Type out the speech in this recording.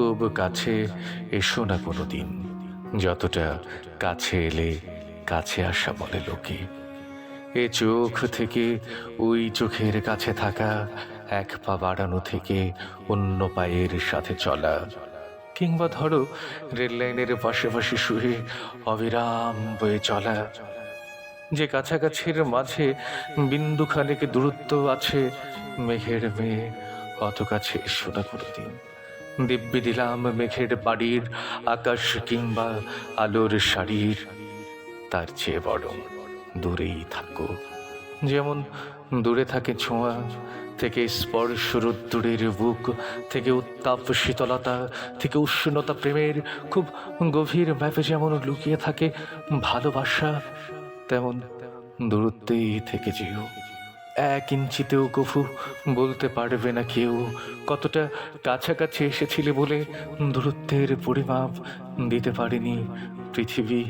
খুব কাছে এসো না কোনো দিন যতটা কাছে এলে কাছে আসা বলে লোকে। এ চোখ থেকে, ওই চোখের কাছে থাকা, এক পা বাড়ানো থেকে অন্য পায়ের সাথে চলা। কিংবা ধরো, রেল লাইনের পাশাপাশি শুয়ে অবিরাম বয়ে চলা। যে কাছাকাছির মাঝে বিন্দুখানেক দূরত্ব আছে, মেঘের মেয়ে, অত কাছে এসো না কোনোদিন। দিব্যি দিলাম মেঘের বাড়ির আকাশ কিংবা আলোর শাড়ির। তার চেয়ে বরং দূরেই থাকো। যেমন দূরে থাকে ছোঁয়া, থেকে স্পর্শ রোদ্দুরের বুক, থেকে উত্তাপ শীতলতা, থেকে উষ্ণতা প্রেমের খুব গভীর ম্যাপে যেমন লুকিয়ে থাকে ভালোবাসা, তেমন দূরত্বেই থেকে যেও। এক ইঞ্চিতেও কফু বলতে পারবে না কেউ। কতটা কাছাকাছি এসেছিলে বলে দূরত্বের পরিমাপ দিতে পারেনি পৃথিবী।